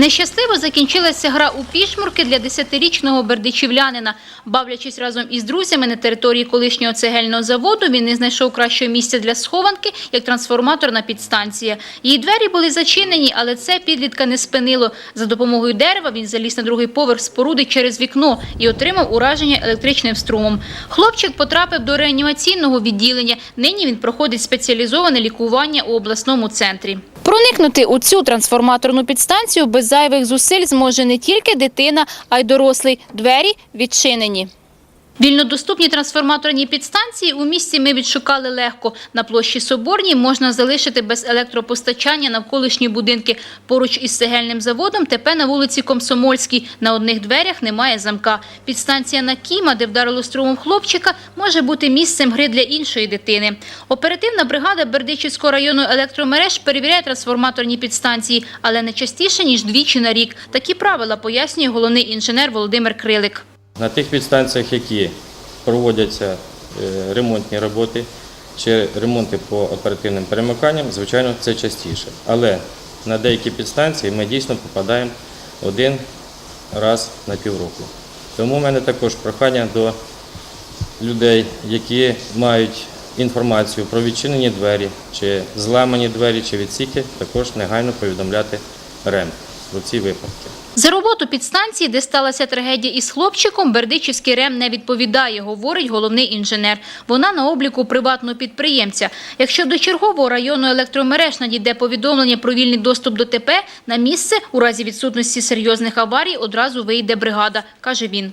Нещасливо закінчилася гра у пішмурки для 10-річного бердичівлянина. Бавлячись разом із друзями на території колишнього цегельного заводу, він не знайшов кращого місця для схованки, як трансформаторна підстанція. Її двері були зачинені, але це підлітка не спинило. За допомогою дерева він заліз на другий поверх споруди через вікно і отримав ураження електричним струмом. Хлопчик потрапив до реанімаційного відділення. Нині він проходить спеціалізоване лікування у обласному центрі. Проникнути у цю трансформаторну підстанцію без зайвих зусиль зможе не тільки дитина, а й дорослий. Двері відчинені. Вільнодоступні трансформаторні підстанції у місті ми відшукали легко. На площі Соборній можна залишити без електропостачання навколишні будинки. Поруч із цегельним заводом ТП на вулиці Комсомольській. На одних дверях немає замка. Підстанція на Кіма, де вдарило струмом хлопчика, може бути місцем гри для іншої дитини. Оперативна бригада Бердичівського району електромереж перевіряє трансформаторні підстанції, але не частіше, ніж двічі на рік. Такі правила пояснює головний інженер Володимир Крилик. На тих підстанціях, які проводяться е, ремонтні роботи чи ремонти по оперативним перемиканням, звичайно, це частіше. Але на деякі підстанції ми дійсно попадаємо один раз на півроку. Тому в мене також прохання до людей, які мають інформацію про відчинені двері, чи зламані двері, чи відсіки, також негайно повідомляти РЕМ про ці випадки. За роботу підстанції, де сталася трагедія із хлопчиком, Бердичівський РЕМ не відповідає, говорить головний інженер. Вона на обліку приватного підприємця. Якщо до чергового району електромереж надійде повідомлення про вільний доступ до ТП, на місце у разі відсутності серйозних аварій одразу вийде бригада, каже він.